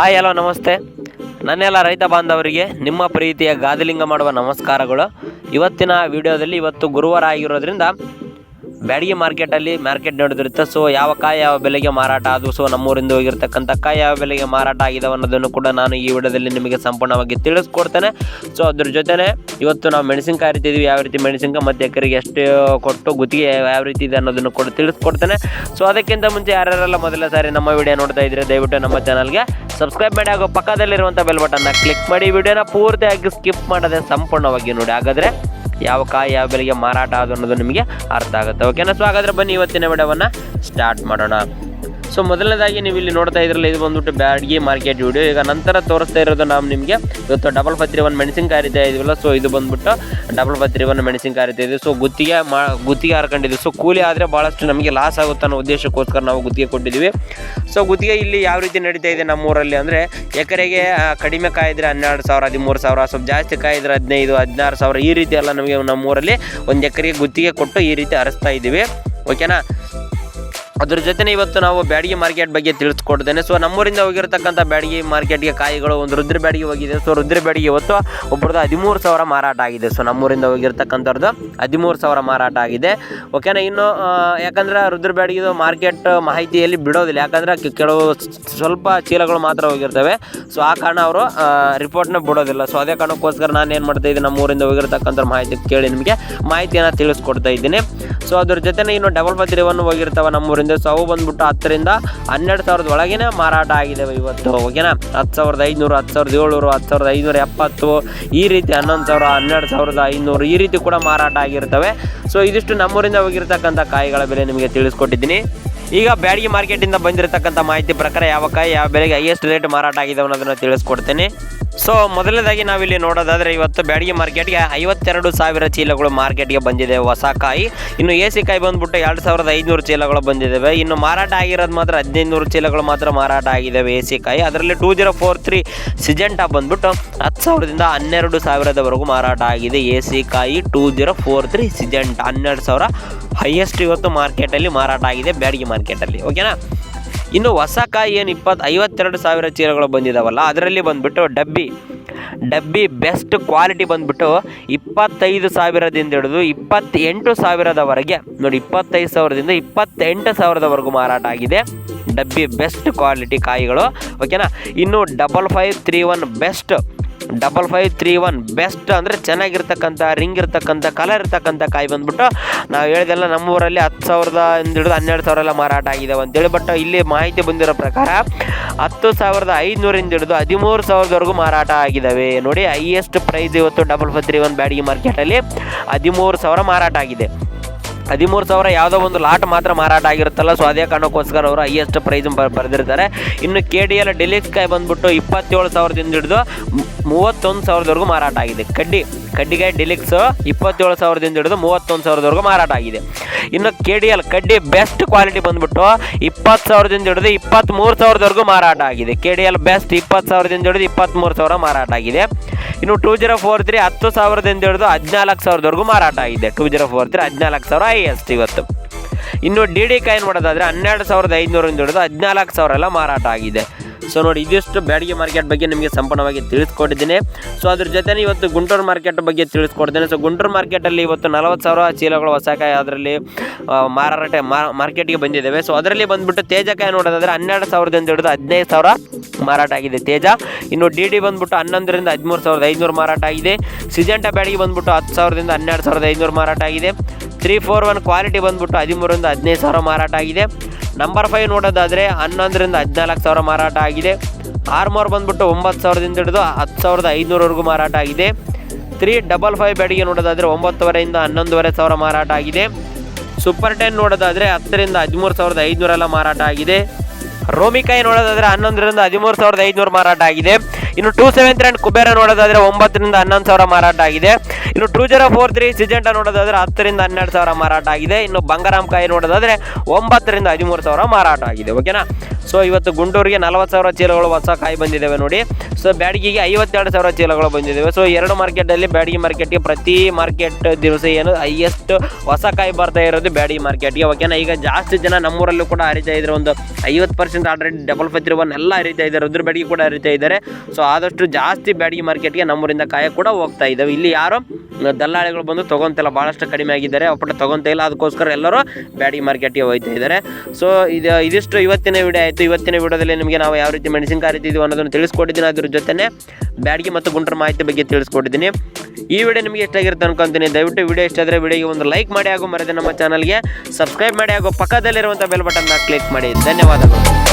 Hi, hello, ನಮಸ್ತೆ. ನನ್ನೆಲ್ಲ ರೈತ ಬಾಂಧವರಿಗೆ ನಿಮ್ಮ ಪ್ರೀತಿಯ ಗಾದಿಲಿಂಗ ಮಾಡುವ ನಮಸ್ಕಾರಗಳು. ಇವತ್ತಿನ ವಿಡಿಯೋದಲ್ಲಿ ಇವತ್ತು ಗುರುವಾರ ಆಗಿರೋದ್ರಿಂದ ಬ್ಯಾಡಗಿ ಮಾರ್ಕೆಟಲ್ಲಿ ಮಾರ್ಕೆಟ್ ನಡೆದಿರುತ್ತೆ ಸೊ ಯಾವ ಕಾಯಿ ಯಾವ ಬೆಲೆಗೆ ಮಾರಾಟ ಆದವು ಸೊ ನಮ್ಮೂರಿಂದ ಹೋಗಿರ್ತಕ್ಕಂಥ ಕಾಯಿ ಯಾವ ಬೆಲೆಗೆ ಮಾರಾಟ ಆಗಿದೆ ಅನ್ನೋದನ್ನು ಕೂಡ ನಾನು ಈ ವಿಡಿಯೋದಲ್ಲಿ ನಿಮಗೆ ಸಂಪೂರ್ಣವಾಗಿ ತಿಳಿಸ್ಕೊಡ್ತೇನೆ. ಸೊ ಅದ್ರ ಜೊತೆನೆ ಇವತ್ತು ನಾವು ಮೆಣಸಿನಕಾಯಿ ರೀತಿದ್ವಿ ಯಾವ ರೀತಿ ಮೆಣಸಿನಕಾಯಿ ಮತ್ತು ಎಕರೆಗೆ ಎಷ್ಟು ಕೊಟ್ಟು ಗುತ್ತಿಗೆ ಯಾವ ರೀತಿ ಇದೆ ಅನ್ನೋದನ್ನು ಕೂಡ ತಿಳಿಸ್ಕೊಡ್ತೇನೆ. ಸೊ ಅದಕ್ಕಿಂತ ಮುಂಚೆ ಯಾರ್ಯಾರೆಲ್ಲ ಮೊದಲ ಸಾರಿ ನಮ್ಮ ವಿಡಿಯೋ ನೋಡ್ತಾ ಇದ್ದರೆ ದಯವಿಟ್ಟು ನಮ್ಮ ಚಾನಲ್ಗೆ ಸಬ್ಸ್ಕ್ರೈಬ್ ಮಾಡಿ ಹಾಗೂ ಪಕ್ಕದಲ್ಲಿರುವಂಥ ಬೆಲ್ ಬಟನ್ನ ಕ್ಲಿಕ್ ಮಾಡಿ. ವಿಡಿಯೋನ ಪೂರ್ತಿಯಾಗಿ ಸ್ಕಿಪ್ ಮಾಡದೆ ಸಂಪೂರ್ಣವಾಗಿ ನೋಡಿ. ಹಾಗಾದರೆ ಯಾವ ಕಾಯಿ, ಯಾವ ಬೆಲೆಗೆ ಮಾರಾಟ ಆದ ಅನ್ನೋದು ನಿಮಗೆ ಅರ್ಥ ಆಗುತ್ತೆ. ಓಕೆನಾ ಸೊ ಹಾಗಾದರೆ ಬನ್ನಿ ಇವತ್ತಿನ ವಿಡಿಯೋವನ್ನು ಸ್ಟಾರ್ಟ್ ಮಾಡೋಣ. ಸೊ ಮೊದಲನೇದಾಗಿ ನೀವು ಇಲ್ಲಿ ನೋಡ್ತಾ ಇದ್ರಲ್ಲ, ಇದು ಬಂದ್ಬಿಟ್ಟು ಬ್ಯಾಡ್ಗಿ ಮಾರ್ಕೆಟ್ ವಿಡಿಯೋ ಈಗ ನಂತರ ತೋರಿಸ್ತಾ ಇರೋದು ನಾವು ನಿಮಗೆ ಇವತ್ತು ಡಬಲ್ ಪತ್ರಿ ಒನ್ ಮೆಣಸಿನಕಾಯಿ ರೀತಿ ಇದೆಯಲ್ಲ ಸೊ ಇದು ಬಂದ್ಬಿಟ್ಟು ಡಬಲ್ ಪತ್ರಿ ಒನ್ ಮೆಣಸಿನಕಾಯಿ ರೀತಿ ಇದೆ. ಸೊ ಗುತ್ತಿಗೆ ಮಾ, ಗುತ್ತಿಗೆ ಹಾರ್ಕೊಂಡಿದ್ವಿ. ಸೊ ಕೂಲಿ ಆದರೆ ಭಾಳಷ್ಟು ನಮಗೆ ಲಾಸ್ ಆಗುತ್ತೆ ಅನ್ನೋ ಉದ್ದೇಶಕ್ಕೋಸ್ಕರ ನಾವು ಗುತ್ತಿಗೆ ಕೊಟ್ಟಿದ್ದೀವಿ. ಸೊ ಗುತ್ತಿಗೆ ಇಲ್ಲಿ ಯಾವ ರೀತಿ ನಡೀತಾ ಇದೆ ನಮ್ಮೂರಲ್ಲಿ ಅಂದರೆ, ಎಕರೆಗೆ ಕಡಿಮೆ ಕಾಯಿದ್ರೆ ಹನ್ನೆರಡು ಸಾವಿರ, ಹದಿಮೂರು ಸಾವಿರ, ಸ್ವಲ್ಪ ಜಾಸ್ತಿ ಕಾಯಿದ್ರೆ ಹದಿನೈದು, ಹದಿನಾರು ಸಾವಿರ ಈ ರೀತಿ ಎಲ್ಲ ನಮಗೆ ನಮ್ಮೂರಲ್ಲಿ ಒಂದು ಎಕರೆಗೆ ಗುತ್ತಿಗೆ ಕೊಟ್ಟು ಈ ರೀತಿ ಹರಿಸ್ತಾ ಇದ್ದೀವಿ ಓಕೆನಾ ಅದ್ರ ಜೊತೆನೇ ಇವತ್ತು ನಾವು ಬ್ಯಾಡಗಿ ಮಾರ್ಕೆಟ್ ಬಗ್ಗೆ ತಿಳಿಸ್ಕೊಡ್ತೇನೆ. ಸೊ ನಮ್ಮೂರಿಂದ ಹೋಗಿರ್ತಕ್ಕಂಥ ಬ್ಯಾಡಗಿ ಮಾರ್ಕೆಟ್ಗೆ ಕಾಯಿಗಳು ಒಂದು ರುದ್ರ ಬ್ಯಾಡಿಗೆ ಹೋಗಿದೆ. ಸೊ ರುದ್ರ ಬ್ಯಾಡಿಗೆ ಇವತ್ತು ಒಬ್ಬರದ್ದು ಹದಿಮೂರು ಸಾವಿರ ಮಾರಾಟ ಆಗಿದೆ. ಸೊ ನಮ್ಮೂರಿಂದ ಹೋಗಿರ್ತಕ್ಕಂಥವ್ರದ್ದು ಹದಿಮೂರು ಸಾವಿರ ಮಾರಾಟ ಆಗಿದೆ. ಓಕೆನಾ ಇನ್ನು ಯಾಕಂದ್ರೆ ರುದ್ರ ಬ್ಯಾಡಗಿದು ಮಾರ್ಕೆಟ್ ಮಾಹಿತಿಯಲ್ಲಿ ಬಿಡೋದಿಲ್ಲ. ಯಾಕಂದ್ರೆ ಕೆಲವು ಸ್ವಲ್ಪ ಚೀಲಗಳು ಮಾತ್ರ ಹೋಗಿರ್ತವೆ. ಸೊ ಆ ಕಾರಣ ಅವರು ರಿಪೋರ್ಟ್ನ ಬಿಡೋದಿಲ್ಲ. ಸೊ ಅದೇ ಕಾರಣಕ್ಕೋಸ್ಕರ ನಾನು ಏನು ಮಾಡ್ತಾ ಇದ್ದೀನಿ, ನಮ್ಮೂರಿಂದ ಹೋಗಿರ್ತಕ್ಕಂಥ ಮಾಹಿತಿ ಕೇಳಿ ನಿಮಗೆ ಮಾಹಿತಿಯನ್ನು ತಿಳಿಸ್ಕೊಡ್ತಾ ಇದ್ದೀನಿ. ಸೊ ಅದ್ರ ಜೊತೆನೇ ಇನ್ನು ಡಬಲ್ ಪತ್ರಿವನ್ನು ಹೋಗಿರ್ತಾವೆ ನಮ್ಮೂರಿಂದ. ಸೊ ಅವು ಬಂದ್ಬಿಟ್ಟು ಹತ್ತರಿಂದ ಹನ್ನೆರಡು ಸಾವಿರದ ಒಳಗೇನೆ ಮಾರಾಟ ಆಗಿದ್ದಾವೆ ಇವತ್ತು ಓಕೆನಾ ಹತ್ತು ಸಾವಿರದ ಐದುನೂರು, ಹತ್ತು ಸಾವಿರದ ಏಳ್ನೂರು, ಹತ್ತು ಸಾವಿರದ ಐನೂರ ಎಪ್ಪತ್ತು, ಈ ರೀತಿ ಹನ್ನೊಂದು ಸಾವಿರ, ಹನ್ನೆರಡು ಸಾವಿರದ ಐನೂರು ಈ ರೀತಿ ಕೂಡ ಮಾರಾಟ ಆಗಿರ್ತವೆ. ಸೊ ಇದಿಷ್ಟು ನಮ್ಮೂರಿಂದ ಹೋಗಿರ್ತಕ್ಕಂಥ ಕಾಯಿಗಳ ಬೆಲೆ ನಿಮಗೆ ತಿಳಿಸ್ಕೊಟ್ಟಿದ್ದೀನಿ. ಈಗ ಬ್ಯಾಡಗಿ ಮಾರ್ಕೆಟಿಂದ ಬಂದಿರತಕ್ಕಂಥ ಮಾಹಿತಿ ಪ್ರಕಾರ ಯಾವ ಕಾಯಿ, ಯಾವ ಬೆಲೆಗೆ ಹೈಯೆಸ್ಟ್ ರೇಟ್ ಮಾರಾಟ ಆಗಿದೆ ಅನ್ನೋದನ್ನು ತಿಳಿಸ್ಕೊಡ್ತೇನೆ. ಸೊ ಮೊದಲನೇದಾಗಿ ನಾವಿಲ್ಲಿ ನೋಡೋದಾದರೆ ಇವತ್ತು ಬ್ಯಾಡಗಿ ಮಾರ್ಕೆಟ್ಗೆ ಐವತ್ತೆರಡು ಸಾವಿರ ಚೀಲಗಳು ಮಾರ್ಕೆಟ್ಗೆ ಬಂದಿದೆ ಹೊಸ ಕಾಯಿ ಇನ್ನು ಎ ಸಿ ಕಾಯಿ ಬಂದ್ಬಿಟ್ಟು ಎರಡು ಸಾವಿರದ ಐದುನೂರು ಚೀಲಗಳು ಬಂದಿದ್ದಾವೆ ಇನ್ನು ಮಾರಾಟ ಆಗಿರೋದು ಮಾತ್ರ ಹದಿನೈದುನೂರು ಚೀಲಗಳು ಮಾತ್ರ ಮಾರಾಟ ಆಗಿದ್ದಾವೆ ಎ ಸಿ ಕಾಯಿ. ಅದರಲ್ಲಿ two zero four three Syngenta ಬಂದ್ಬಿಟ್ಟು ಹತ್ತು ಸಾವಿರದಿಂದ ಹನ್ನೆರಡು ಸಾವಿರದವರೆಗೂ ಮಾರಾಟ ಆಗಿದೆ ಎ ಸಿ ಕಾಯಿ. Two zero four three Syngenta ಹನ್ನೆರಡು ಸಾವಿರ ಹೈಯೆಸ್ಟ್ ಇವತ್ತು ಮಾರ್ಕೆಟಲ್ಲಿ ಮಾರಾಟ ಆಗಿದೆ ಬ್ಯಾಡಿಗೆ ಮಾರ್ಕೆಟಲ್ಲಿ. ಓಕೆನಾ ಇನ್ನು ಹೊಸ ಕಾಯಿ ಏನು ಇಪ್ಪತ್ತು ಐವತ್ತೆರಡು ಸಾವಿರ ಚೀಲಗಳು ಬಂದಿದಾವಲ್ಲ, ಅದರಲ್ಲಿ ಬಂದ್ಬಿಟ್ಟು ಡಬ್ಬಿ ಡಬ್ಬಿ ಬೆಸ್ಟ್ ಕ್ವಾಲಿಟಿ ಬಂದುಬಿಟ್ಟು ಇಪ್ಪತ್ತೈದು ಸಾವಿರದಿಂದ ಹಿಡಿದು ಇಪ್ಪತ್ತೆಂಟು ಸಾವಿರದವರೆಗೆ, ನೋಡಿ ಇಪ್ಪತ್ತೈದು ಸಾವಿರದಿಂದ ಇಪ್ಪತ್ತೆಂಟು ಸಾವಿರದವರೆಗೂ ಮಾರಾಟ ಆಗಿದೆ. ಡಬ್ಬಿ ಬೆಸ್ಟ್ ಕ್ವಾಲಿಟಿ ಕಾಯಿಗಳು, ಓಕೆನಾ? ಇನ್ನು double five three one best double five three one best ಅಂದರೆ ಚೆನ್ನಾಗಿರ್ತಕ್ಕಂಥ ರಿಂಗ್ ಇರ್ತಕ್ಕಂಥ ಕಲರ್ ಇರ್ತಕ್ಕಂಥ ಕಾಯಿ ಬಂದ್ಬಿಟ್ಟು ನಾವು ಹೇಳಿದೆಲ್ಲ ನಮ್ಮೂರಲ್ಲಿ ಹತ್ತು ಸಾವಿರದ ಹಿಡಿದು ಹನ್ನೆರಡು ಸಾವಿರ ಎಲ್ಲ ಮಾರಾಟ ಆಗಿದ್ದಾವೆ ಅಂತೇಳಿ. ಬಟ್ ಇಲ್ಲಿ ಮಾಹಿತಿ ಬಂದಿರೋ ಪ್ರಕಾರ ಹತ್ತು ಸಾವಿರದ ಐದುನೂರಿಂದ ಹಿಡಿದು ಹದಿಮೂರು ಸಾವಿರದವರೆಗೂ ಮಾರಾಟ ಆಗಿದ್ದಾವೆ ನೋಡಿ ಹೈಯೆಸ್ಟ್ ಪ್ರೈಸ್ ಇವತ್ತು double five three one Byadgi ಮಾರ್ಕೆಟಲ್ಲಿ ಹದಿಮೂರು ಸಾವಿರ ಮಾರಾಟ ಆಗಿದೆ. ಹದಿಮೂರು ಸಾವಿರ ಯಾವುದೋ ಒಂದು ಲಾಟ್ ಮಾತ್ರ ಮಾರಾಟ ಆಗಿರುತ್ತಲ್ಲ. ಸೊ ಅದೇ ಕಾರಣಕ್ಕೋಸ್ಕರ ಅವರು ಹೈಯೆಸ್ಟ್ ಪ್ರೈಸ್ ಬರೆದಿರ್ತಾರೆ. ಇನ್ನು ಕೆ ಡಿ ಎಲ್ ಡೆಲಿಕ್ಸ್ ಕಾಯಿ ಬಂದ್ಬಿಟ್ಟು ಇಪ್ಪತ್ತೇಳು ಸಾವಿರದಿಂದ ಹಿಡಿದು ಮೂವತ್ತೊಂದು ಸಾವಿರದವರೆಗೂ ಮಾರಾಟ ಆಗಿದೆ. ಕಡ್ಡಿ, ಕಡ್ಡಿಗೆ ಡಿಲಿಕ್ಸ್ ಇಪ್ಪತ್ತೇಳು ಸಾವಿರದಿಂದ ಹಿಡಿದು ಮೂವತ್ತೊಂದು ಸಾವಿರದವರೆಗೂ ಮಾರಾಟ ಆಗಿದೆ. ಇನ್ನು ಕೆ ಡಿ ಎಲ್ ಕಡ್ಡಿ ಬೆಸ್ಟ್ ಕ್ವಾಲಿಟಿ ಬಂದ್ಬಿಟ್ಟು ಇಪ್ಪತ್ತು ಸಾವಿರದಿಂದ ಹಿಡಿದು ಇಪ್ಪತ್ತ್ಮೂರು ಸಾವಿರದವರೆಗೂ ಮಾರಾಟ ಆಗಿದೆ. ಕೆ ಡಿ ಎಲ್ ಬೆಸ್ಟ್ ಇಪ್ಪತ್ತು ಸಾವಿರದಿಂದ ಹಿಡಿದು ಇಪ್ಪತ್ತ್ಮೂರು ಸಾವಿರ ಮಾರಾಟ ಆಗಿದೆ. ಇನ್ನು ಟೂ ಜೀರೋ ಫೋರ್ ತ್ರೀ ಹತ್ತು ಸಾವಿರದಿಂದ ಹಿಡಿದು ಹದಿನಾಲ್ಕು ಸಾವಿರದವರೆಗೂ ಮಾರಾಟ ಆಗಿದೆ. ಟೂ ಜೀರೋ ಫೋರ್ ತ್ರೀ ಹದಿನಾಲ್ಕು ಸಾವಿರ ಹೈಯೆಸ್ಟ್ ಇವತ್ತು. ಇನ್ನು ಡಿ ಡಿ ಕಾಯಿನ್ ಮಾಡೋದಾದರೆ ಹನ್ನೆರಡು ಸಾವಿರದ ಐದುನೂರಿಂದ ಹಿಡಿದು ಹದಿನಾಲ್ಕು ಸಾವಿರ ಎಲ್ಲ ಮಾರಾಟ ಆಗಿದೆ. ಸೊ ನೋಡಿ, ಇದಿಷ್ಟು ಬ್ಯಾಡಿಗೆ ಮಾರ್ಕೆಟ್ ಬಗ್ಗೆ ನಿಮಗೆ ಸಂಪೂರ್ಣವಾಗಿ ತಿಳಿಸ್ಕೊಟ್ಟಿದ್ದೀನಿ. ಸೊ ಅದ್ರ ಜೊತೆ ಇವತ್ತು ಗುಂಟೂರು ಮಾರ್ಕೆಟ್ ಬಗ್ಗೆ ತಿಳಿಸ್ಕೊಡ್ತೇನೆ. ಸೊ ಗುಂಟೂರು ಮಾರ್ಕೆಟಲ್ಲಿ ಇವತ್ತು ನಲವತ್ತು ಸಾವಿರ ಚೀಲಗಳು ಹೊಸ ಕಾಯಿ ಅದರಲ್ಲಿ ಮಾರಾಟ ಮಾರ್ಕೆಟ್ಗೆ ಬಂದಿದ್ದಾವೆ. ಸೊ ಅದರಲ್ಲಿ ಬಂದ್ಬಿಟ್ಟು ತೇಜಕಾಯಿ ನೋಡೋದಾದ್ರೆ ಹನ್ನೆರಡು ಸಾವಿರದಿಂದ ಹಿಡಿದು ಹದಿನೈದು ಸಾವಿರ ಮಾರಾಟ ಆಗಿದೆ ತೇಜ. ಇನ್ನು ಡಿ ಡಿ ಬಂದ್ಬಿಟ್ಟು ಹನ್ನೊಂದರಿಂದ ಹದಿಮೂರು ಸಾವಿರದ ಐದುನೂರು ಮಾರಾಟ ಆಗಿದೆ. ಸಿಜೆಂಟ ಬ್ಯಾಡಿಗೆ ಬಂದ್ಬಿಟ್ಟು ಹತ್ತು ಸಾವಿರದಿಂದ ಹನ್ನೆರಡು ಸಾವಿರದ ಐದುನೂರು ಮಾರಾಟ ಆಗಿದೆ. ತ್ರೀ ಫೋರ್ ಒನ್ ಕ್ವಾಲಿಟಿ ಬಂದ್ಬಿಟ್ಟು ಹದಿಮೂರರಿಂದ ಹದಿನೈದು ಸಾವಿರ ಮಾರಾಟ ಆಗಿದೆ. ನಂಬರ್ ಫೈವ್ ನೋಡೋದಾದರೆ ಹನ್ನೊಂದರಿಂದ ಹದಿನಾಲ್ಕು ಸಾವಿರ ಮಾರಾಟ ಆಗಿದೆ. ಆರ್ಮೋರ್ ಬಂದ್ಬಿಟ್ಟು ಒಂಬತ್ತು ಸಾವಿರದಿಂದ ಹಿಡಿದು ಹತ್ತು ಸಾವಿರದ ಐದುನೂರವರೆಗೂ ಮಾರಾಟ ಆಗಿದೆ. ತ್ರೀ ಡಬಲ್ ಫೈವ್ ಬ್ಯಾಡಿಗೆ ನೋಡೋದಾದರೆ ಒಂಬತ್ತುವರೆಯಿಂದ ಹನ್ನೊಂದುವರೆ ಸಾವಿರ ಮಾರಾಟ ಆಗಿದೆ. ಸೂಪರ್ ಟೆನ್ ನೋಡೋದಾದರೆ ಹತ್ತರಿಂದ ಹದಿಮೂರು ಸಾವಿರದ ಐದುನೂರೆಲ್ಲ ಮಾರಾಟ ಆಗಿದೆ. ರೋಮಿಕಾಯಿ ನೋಡೋದಾದರೆ ಹನ್ನೊಂದರಿಂದ ಹದಿಮೂರು ಸಾವಿರದ ಐದುನೂರು ಮಾರಾಟ ಆಗಿದೆ. ಇನ್ನು ಟೂ ಸೆವೆನ್ ಅಂಡ್ ಕುಬೇರ ನೋಡೋದಾದ್ರೆ ಒಂಬತ್ತರಿಂದ ಹನ್ನೊಂದು ಸಾವಿರ ಮಾರಾಟ ಆಗಿದೆ. ಇನ್ನು two zero four three Syngenta ನೋಡೋದಾದ್ರೆ ಹತ್ತರಿಂದ ಹನ್ನೆರಡು ಸಾವಿರ ಮಾರಾಟ ಆಗಿದೆ. ಇನ್ನು ಬಂಗಾರಾಮ್ ಕಾಯಿ ನೋಡೋದಾದ್ರೆ ಒಂಬತ್ತರಿಂದ ಹದಿಮೂರು ಸಾವಿರ ಮಾರಾಟ ಆಗಿದೆ ಓಕೆನಾ ಸೊ ಇವತ್ತು ಗುಂಟೂರಿಗೆ ನಲವತ್ತು ಸಾವಿರ ಚೀಲಗಳು ಹೊಸ ಕಾಯಿ ಬಂದಿದ್ದಾವೆ ನೋಡಿ. ಸೊ ಬ್ಯಾಡಗಿಗೆ ಐವತ್ತೆರಡು ಸಾವಿರ ಚೀಲಗಳು ಬಂದಿದ್ದಾವೆ. ಸೊ ಎರಡು ಮಾರ್ಕೆಟಲ್ಲಿ ಬ್ಯಾಡಗಿ ಮಾರ್ಕೆಟ್ಗೆ ಪ್ರತಿ ಮಾರ್ಕೆಟ್ ದಿವಸ ಏನು ಹೈಯೆಸ್ಟ್ ಹೊಸ ಕಾಯಿ ಬರ್ತಾ ಇರೋದು ಬ್ಯಾಡಗಿ ಮಾರ್ಕೆಟ್ಗೆ ಓಕೆನಾ ಈಗ ಜಾಸ್ತಿ ಜನ ನಮ್ಮೂರಲ್ಲೂ ಕೂಡ ಹರಿತಾ ಇದ್ದಾರೆ ಒಂದು ಐವತ್ತು percent already double five three one ಎಲ್ಲ ಹರಿತಾ ಇದ್ದಾರೆ. ಅದ್ರ ಬ್ಯಾಡಗಿ ಕೂಡ ಹರಿತಾ ಇದ್ದಾರೆ. ಸೊ ಆದಷ್ಟು ಜಾಸ್ತಿ ಬ್ಯಾಡಗಿ ಮಾರ್ಕೆಟ್ಗೆ ನಮ್ಮೂರಿಂದ ಕಾಯ ಕೂಡ ಹೋಗ್ತಾ ಇದ್ದಾವೆ ಇಲ್ಲಿ ಯಾರು ದಲ್ಲಾಳಿಗಳು ಬಂದು ತೊಗೊಂತಿಲ್ಲ ಭಾಳಷ್ಟು ಕಡಿಮೆ ಆಗಿದ್ದಾರೆ. ಒಬ್ಬಟ್ಟು ತೊಗೊಂತ ಇಲ್ಲ. ಅದಕ್ಕೋಸ್ಕರ ಎಲ್ಲರೂ ಬ್ಯಾಡಗಿ ಮಾರ್ಕೆಟ್ಗೆ ಹೋಗ್ತಾ ಇದ್ದಾರೆ ಸೊ ಇದು, ಇದಿಷ್ಟು ಇವತ್ತಿನ ವಿಡಿಯೋ ಆಯಿತು. ಇವತ್ತಿನ ವಿಡಿಯೋದಲ್ಲಿ ನಿಮಗೆ ನಾವು ಯಾವ ರೀತಿ ಮೆಣಸಿನಕಾಯಿ ರೀತಿದ್ವಿ ಅನ್ನೋದನ್ನು ತಿಳಿಸ್ಕೊಟ್ಟಿದ್ದೀನಿ. ಅದ್ರ ಜೊತೆನೇ ಬ್ಯಾಡಗಿ ಮತ್ತು ಗುಂಟರ ಮಾಹಿತಿ ಬಗ್ಗೆ ತಿಳಿಸ್ಕೊಟ್ಟಿದ್ದೀನಿ. ಈ ವಿಡಿಯೋ ನಿಮಗೆ ಎಷ್ಟಾಗಿರುತ್ತೆ ಅನ್ಕೊತೀನಿ. ದಯವಿಟ್ಟು ವಿಡಿಯೋ ಇಷ್ಟ ಆದರೆ ವಿಡಿಯೋಗೆ ಒಂದು ಲೈಕ್ ಮಾಡಿ ಹಾಗೂ ಮರದೆ ನಮ್ಮ ಚಾನಲ್ಗೆ ಸಬ್ಸ್ಕ್ರೈಬ್ ಮಾಡಿ ಹಾಗೂ ಪಕ್ಕದಲ್ಲಿರುವಂಥ ಬೆಲ್ ಬಟನ್ನ ಕ್ಲಿಕ್ ಮಾಡಿ. ಧನ್ಯವಾದಗಳು.